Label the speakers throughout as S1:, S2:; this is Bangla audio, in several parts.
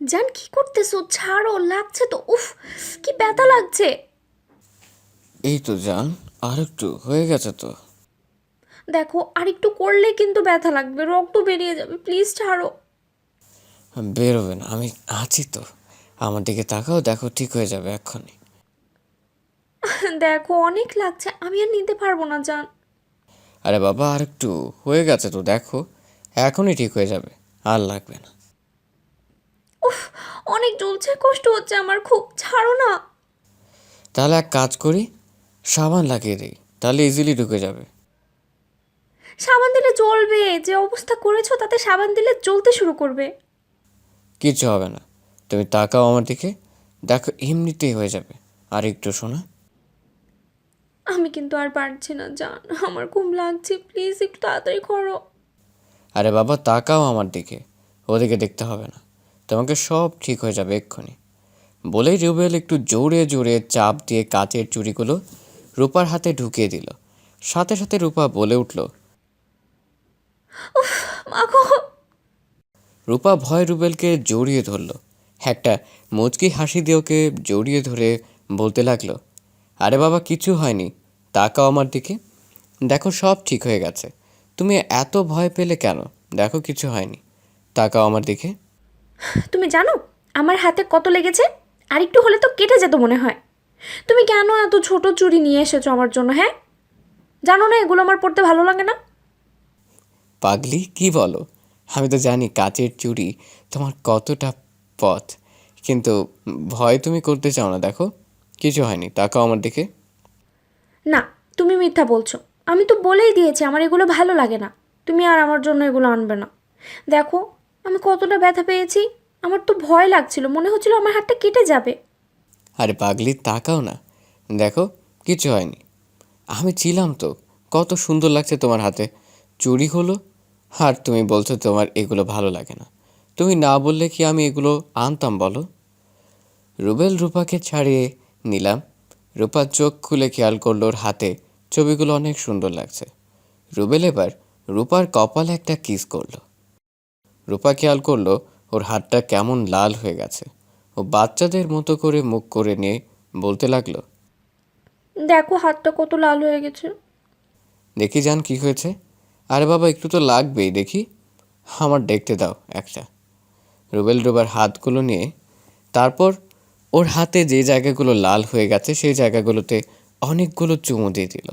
S1: জান কি করতেছো? ছাড়ো লাগছে তো। উফ কি ব্যথা লাগছে।
S2: এই তো জান আর একটু হয়ে গেছে তো।
S1: দেখো আর একটু করলে কিন্তু ব্যথা লাগবে রক্ত বেরিয়ে যাবে প্লিজ ছাড়ো।
S2: বেরোবে না আমি আছি তো। আমার দিকে তাকাও দেখো ঠিক হয়ে যাবে এক্ষুনি।
S1: দেখো অনেক লাগছে আমি আর নিতে পারব না জান।
S2: আরে বাবা আর একটু হয়ে গেছে তো দেখো। এখনই ঠিক হয়ে যাবে আর লাগবে না।
S1: উফ অনেক জ্বলছে কষ্ট হচ্ছে আমার খুব ছাড়ো না।
S2: তাহলে এক কাজ করি সাবান লাগিয়ে দিই তাহলে ইজিলি ঢুকে যাবে।
S1: সাবান দিলে জ্বলবে যে অবস্থা করেছ তাতে সাবান দিলে জ্বলতে শুরু করবে।
S2: কিছু হবে না তুমি তাকাও আমার দিকে দেখো এমনিতেই হয়ে যাবে আর একটু শোনা।
S1: আমি কিন্তু আর পারছি না জান আমার খুব লাগছে প্লিজ একটু তাড়াতাড়ি করো।
S2: আরে বাবা তাকাও আমার দিকে ওদিকে দেখতে হবে না। তোমাকে সব ঠিক হয়ে যাবে এক্ষুনি। বলেই রুবেল একটু জোরে জোরে চাপ দিয়ে কাচের চুড়িগুলো রূপার হাতে ঢুকিয়ে দিল। সাথে সাথে রূপা বলে উঠল রূপা ভয় রুবেলকে জড়িয়ে ধরল। একটা মুচকি হাসি দিয়ে ওকে জড়িয়ে ধরে বলতে লাগল আরে বাবা কিছু হয়নি তাকাও আমার দিকে। দেখো সব ঠিক হয়ে গেছে। তুমি এত ভয় পেলে কেন? দেখো কিছু হয়নি তাকাও আমার দিকে।
S1: তুমি জানো আমার হাতে কত লেগেছে? আর একটু হলে তো কেটে যেত মনে হয়। তুমি কেন এত ছোট চুড়ি নিয়ে এসেছ আমার জন্য হ্যাঁ? জানো না এগুলো আমার পড়তে ভালো লাগে না?
S2: পাগলি কি বলো? আমি তো জানি কাচের চুড়ি তোমার কতটা পথ কিন্তু ভয় তুমি করতে চাও না দেখো। কিছু হয়নি তাকাও আমার দিকে।
S1: না তুমি মিথ্যা বলছো। আমি তো বলেই দিয়েছি আমার এগুলো ভালো লাগে না। তুমি আর আমার জন্য এগুলো আনবে না। দেখো আমি কতটা ব্যথা পেয়েছি? আমার তো ভয় লাগছিল, মনে হচ্ছিল আমার হাতটা কেটে যাবে।
S2: আরে পাগলি, তাকাও না। দেখো, কিছু হয়নি। আমি ছিলাম তো, কত সুন্দর লাগছে তোমার হাতে। চুরি হলো? আর তুমি বলছো তোমার এগুলো ভালো লাগে না। তুমি না বললে কি আমি এগুলো আনতাম, বলো? রুবেল রূপাকে ছাড়িয়ে নিলাম। রূপার চোখ খুলে খেয়াল করল ওর হাতে, ছবিগুলো অনেক সুন্দর লাগছে। রুবেল এবার রূপার কপালে একটা কিস করল। রূপা খেয়াল করল ওর হাতটা কেমন লাল হয়ে গেছে। ও বাচ্চাদের মতো করে মুখ করে নিয়ে বলতে লাগল
S1: দেখো হাতটা কত লাল হয়ে গেছে।
S2: দেখি যান কি হয়েছে। আরে বাবা একটু তো লাগবেই দেখি। আমার দেখতে দাও একটা। রুবেল রুবার হাতগুলো নিয়ে তারপর ওর হাতে যে জায়গাগুলো লাল হয়ে গেছে সেই জায়গাগুলোতে অনেকগুলো চুমু দিয়ে দিল।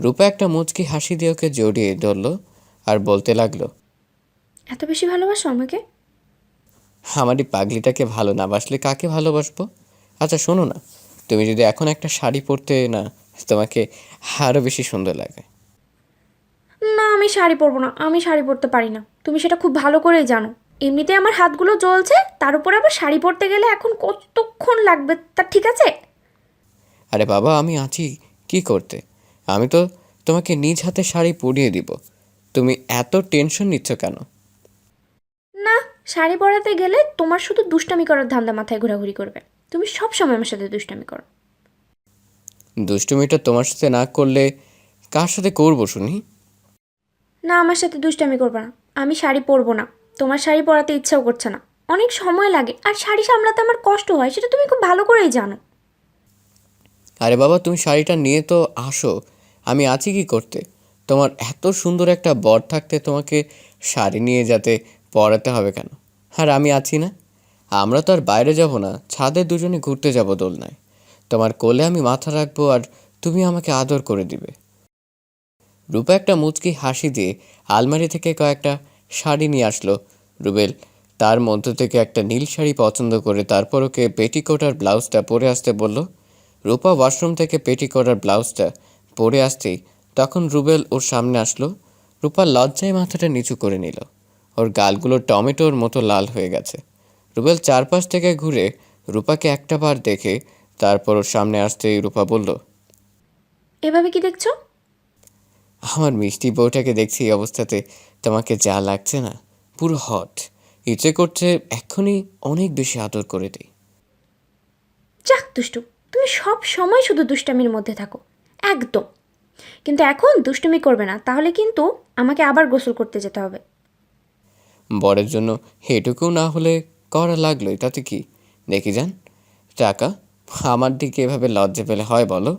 S2: রূপা একটা মুচকি হাসি দিয়ে ওকে জড়িয়ে ধরলো আর বলতে লাগল
S1: এত বেশি ভালোবাসো আমাকে?
S2: আমার এই পাগলিটাকে ভালো না বাসলে কাকে ভালোবাসবো? আচ্ছা শোনো না তুমি যদি এখন একটা শাড়ি পরতে না তোমাকে আরও বেশি সুন্দর লাগে।
S1: না আমি শাড়ি পরবো না আমি শাড়ি পরতে পারি না। তুমি সেটা খুব ভালো করেই জানো। এমনিতে আমার হাতগুলো জ্বলছে তার উপরে আবার শাড়ি পরতে গেলে এখন কতক্ষণ লাগবে তা ঠিক আছে?
S2: আরে বাবা আমি আছি কি করতে? আমি তো তোমাকে নিজ হাতে শাড়ি পরিয়ে দিব। তুমি এত টেনশন নিচ্ছ কেন?
S1: শাড়ি পরাতে গেলে তোমার শুধু দুষ্টামি করার ধান্দা মাথায় ঘোরাঘুরি করবে। তুমি সব সময় আমার সাথে দুষ্টামি করো।
S2: দুষ্টুমিটা তোমার সাথে না করলে কার সাথে করব শুনি?
S1: না আমার সাথে দুষ্টামি করবে না। আমি শাড়ি পরবো না। তোমার শাড়ি পরাতে ইচ্ছাও করছে না। অনেক সময় লাগে। আর শাড়ি সামলাতে আমার কষ্ট হয় সেটা তুমি খুব ভালো করেই জানো।
S2: আরে বাবা তুমি শাড়িটা নিয়ে তো আসো। আমি আছি কি করতে? তোমার এত সুন্দর একটা বর থাকতে তোমাকে শাড়ি নিয়ে যাতে পরাতে হবে কেন? আর আমি আছি না। আমরা তো আর বাইরে যাব না, ছাদে দুজনে ঘুরতে যাব দোলনায়। তোমার কোলে আমি মাথা রাখব আর তুমি আমাকে আদর করে দিবে। রূপা একটা মুচকি হাসি দিয়ে আলমারি থেকে কয়েকটা শাড়ি নিয়ে আসলো। রুবেল, তার মধ্য থেকে একটা নীল শাড়ি পছন্দ করে তারপর ওকে পেটিকোট আর ব্লাউজটা পরে আসতে বলল। রূপা ওয়াশরুম থেকে পেটিকোট আর ব্লাউজটা পরে আসতেই তখন রুবেল ওর সামনে আসলো। রূপা লজ্জায় মাথাটা নিচু করে নিল। ওর গালগুলো টমেটোর মতো লাল হয়ে গেছে। রুবেল চারপাশ থেকে ঘুরে রূপাকে একটা বার দেখে তারপর ওর সামনে আসতেই রূপা বলল
S1: এভাবে কি দেখছ?
S2: আমার মিষ্টি বউটাকে দেখছি এই অবস্থাতে। তোমাকে যা লাগছে না পুরো হট। ইচ্ছে করছে এক্ষুনি অনেক বেশি আদর করে দিই।
S1: যাক দুষ্টু তুমি সব সময় শুধু দুষ্টামির মধ্যে থাকো। একদম। কিন্তু এখন দুষ্টুমি করবে না তাহলে কিন্তু আমাকে আবার গোসল করতে যেতে হবে।
S2: বরের জন্য এটুকু না হলে করা লাগলোই, তাতে কি? দেখি যান। টাকা? আমার দিকে এভাবে লজ্জা পেলে হয় বলো।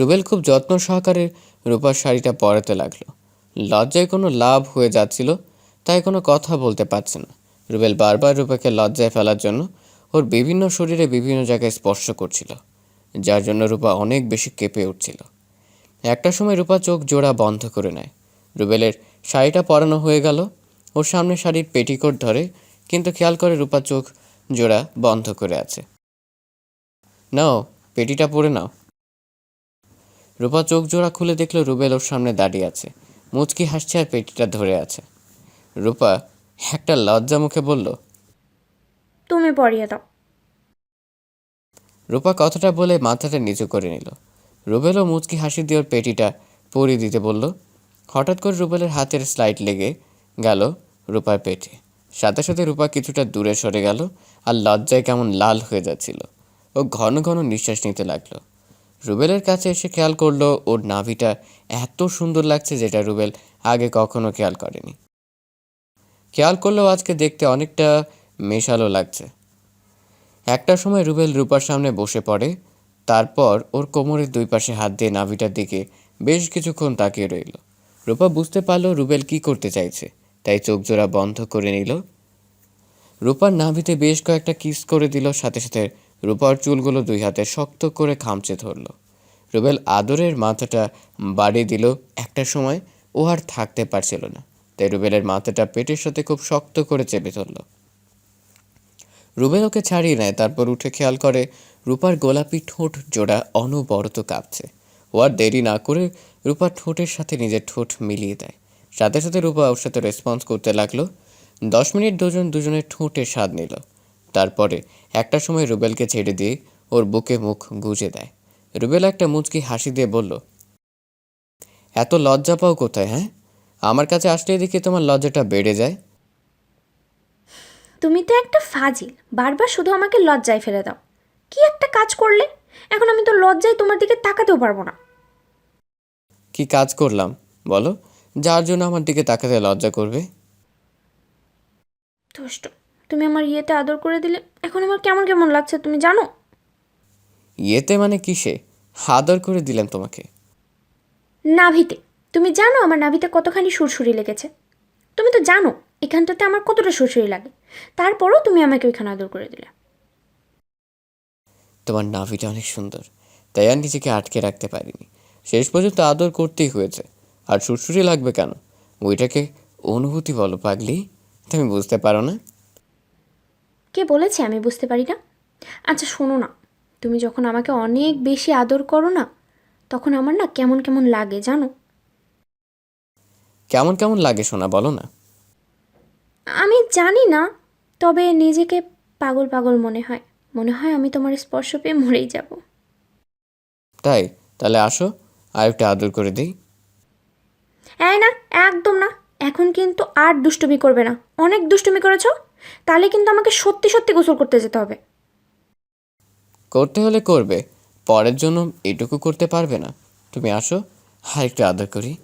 S2: রুবেল খুব যত্ন সহকারে রূপার শাড়িটা পরাতে লাগল। লজ্জায় কোনো লাভ হয়ে যাচ্ছিল, তাই কোনো কথা বলতে পারছে না। রুবেল বারবার রূপাকে লজ্জায় ফেলার জন্য ওর বিভিন্ন শরীরে বিভিন্ন জায়গায় স্পর্শ করছিল, যার জন্য রূপা অনেক বেশি কেঁপে উঠছিল। একটা সময় রূপা চোখ জোড়া বন্ধ করে নেয়। রুবেলের শাড়িটা পরানো হয়ে গেল। ওর সামনে শাড়ির পেটিকোট ধরে কিন্তু খেয়াল করে রূপা চোখ জোড়া বন্ধ করে আছে। নাও পেটিটা পরে নাও। রূপা চোখ জোড়া খুলে দেখল রুবেল ওর সামনে দাঁড়িয়ে আছে। মুচকি হাসছে আর পেটিটা ধরে আছে। রূপা একটা লজ্জা মুখে বলল
S1: তুমি পরিয়ে দাও।
S2: রূপা কথাটা বলে মাথাটা নিচু করে নিল। রুবেলও মুচকি হাসি দিয়ে ওর পেটিটা পরিয়ে দিতে বলল হঠাৎ করে রুবেলের হাতের স্লাইড লেগে গেল রূপার পেটে। সাথে সাথে রূপা কিছুটা দূরে সরে গেল আর লজ্জায় কেমন লাল হয়ে যাচ্ছিল। ও ঘন ঘন নিঃশ্বাস নিতে লাগল। রুবেলের কাছে এসে খেয়াল করল ওর নাভিটা এত সুন্দর লাগছে যেটা রুবেল আগে কখনো খেয়াল করেনি। খেয়াল করলেও আজকে দেখতে অনেকটা মেশালো লাগছে। একটা সময় রুবেল রূপার সামনে বসে পড়ে, তারপর ওর কোমরের দুই পাশে হাত দিয়ে নাভিটার দিকে বেশ কিছুক্ষণ তাকিয়ে রইল। রূপা বুঝতে পারল রুবেল কি করতে চাইছে, তাই চোখ জোড়া বন্ধ করে নিল। রূপার নাভিতে বেশ কয়েকটা কিস করে দিল, সাথে সাথে রূপার চুলগুলো দুই হাতে শক্ত করে খামচে ধরল। রুবেল আদরের মাথাটা বাড়িয়ে দিল। একটা সময় ও আর থাকতে পারছিল না, তাই রুবেলের মাথাটা পেটের সাথে খুব শক্ত করে চেপে ধরলো। রুবেল ওকে ছাড়িয়ে নেয়, তারপর উঠে খেয়াল করে রূপার গোলাপি ঠোঁট জোড়া অনবরত কাঁপছে। ও আর দেরি না করে রূপার ঠোঁটের সাথে নিজের ঠোঁট মিলিয়ে দেয়। সাথে সাথে রূপা ওর সাথে রেসপন্স করতে লাগল। দশ মিনিট দুজন দুজনের ঠোঁটে স্বাদ নিল। তারপরে একটা সময় রুবেলকে ছেড়ে দিয়ে ওর বুকে মুখ গুজে দেয়। রুবেল একটা মুচকি হাসি দিয়ে বলল, এত লজ্জা পাও কোথায় হ্যাঁ? আমার কাছে আসলেই দেখি তোমার লজ্জাটা বেড়ে যায়।
S1: তুমি তো একটা ফাজিল। বারবার শুধু আমাকে লজ্জায় ফেলে দাও। কি একটা কাজ করলে? এখন আমি তো লজ্জায় তোমার দিকে তাকাতেও পারব না।
S2: কি কাজ করলাম? বলো। যার জন্য আমার দিকে তাকাতে লজ্জা করবে।
S1: দুষ্ট তুমি আমার ইয়েতে আদর করে দিলে এখন আমার কেমন কেমন লাগছে তুমি জানো?
S2: ইয়েতে মানে কিসে? আদর করে দিলাম তোমাকে।
S1: নাভিতে। তুমি জানো আমার নাভিতে কতখানি সুরসুরি লেগেছে? তুমি তো জানো এখানটাতে আমার কতটা সুরসুরি লাগে। তারপরও তুমি আমাকে ওইখানে আদর করে দিলে।
S2: তোমার নাভিটা অনেক সুন্দর তাই আর নিজেকে আটকে রাখতে পারিনি। শেষ পর্যন্ত আদর করতেই হয়েছে। আর সুরসুরি লাগবে কেন? ওইটাকে অনুভূতি বলো পাগলি। তুমি বুঝতে পারো না?
S1: কে বলেছে আমি বুঝতে পারি না? আচ্ছা শোনো না। তুমি যখন আমাকে অনেক বেশি আদর করো না তখন আমার না কেমন কেমন লাগে জানো?
S2: কেমন কেমন লাগে শোনা বলো না।
S1: আমি জানি না তবে নিজেকে পাগল পাগল মনে হয়। মনে হয় আমি তোমার স্পর্শ পেয়ে মরেই যাব।
S2: তাই? তাহলে আসো আর একটা আদর করে দিই।
S1: এই না একদম না। এখন কিন্তু আর দুষ্টুমি করবে না। অনেক দুষ্টুমি করেছ? তাহলে কিন্তু আমাকে সত্যি সত্যি গোসল করতে যেতে হবে।
S2: করতে হলে করবে। পরের জন্য এটুকু করতে পারবে না। তুমি আসো আর একটু আদর করি।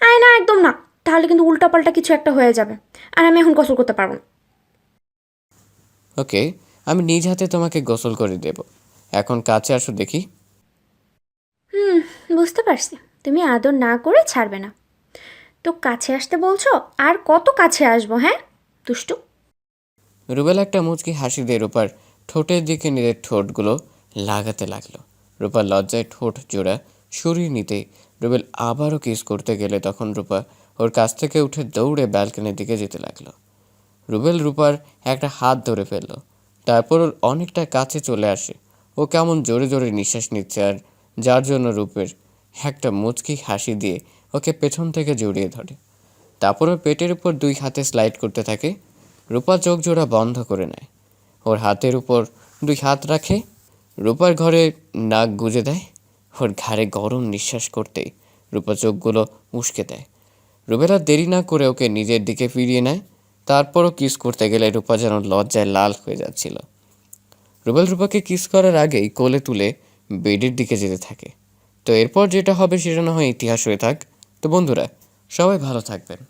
S1: আয় না একদম না। তাহলে কিন্তু উল্টাপাল্টা কিছু একটা হয়ে যাবে। আর আমি এখন গোসল করতে পারব না।
S2: ওকে আমি নিজ হাতে তোমাকে গোসল করে দেব। এখন কাছে আসো দেখি।
S1: হুম, বুঝতে পারছি। তুমি আদর না করে ছাড়বে না। তো কাছে আসতে বলছো? আর কত কাছে আসব হ্যাঁ? দুষ্টু।
S2: রুবেল একটা মুচকি হাসি দিয়ে রূপার ঠোঁটের দিকে নিজের ঠোঁটগুলো লাগাতে লাগল। রূপার লজ্জায় ঠোঁট জোড়া সরিয়ে নিতেই রুবেল আবারও কিস করতে গেলে তখন রূপা ওর কাছ থেকে উঠে দৌড়ে ব্যালকনির দিকে যেতে লাগল। রুবেল রূপার একটা হাত ধরে ফেলল। তারপর ওর অনেকটা কাছে চলে আসে। ও কেমন জোরে জোরে নিঃশ্বাস নিচ্ছে আর যার জন্য রূপের একটা মুচকি হাসি দিয়ে ওকে পেছন থেকে জড়িয়ে ধরে। তারপর ওর পেটের উপর দুই হাতে স্লাইড করতে থাকে। রূপা চোখ জোড়া বন্ধ করে নেয়। ওর হাতের উপর দুই হাত রাখে। রূপার ঘরে নাক গুজে দেয়। ওর ঘাড়ে গরম নিঃশ্বাস করতেই রূপা চোখগুলো উস্কে দেয়। রুবেলা দেরি না করে ওকে নিজের দিকে ফিরিয়ে নেয়। তারপরও কিস করতে গেলে রূপা যেন লজ্জায় লাল হয়ে যাচ্ছিল। রুবেল রূপাকে কিস করার আগেই কোলে তুলে বেডের দিকে যেতে থাকে। তো এরপর যেটা হবে সেটা না হয় ইতিহাস হয়ে থাক। তো বন্ধুরা, সবাই ভালো থাকবেন।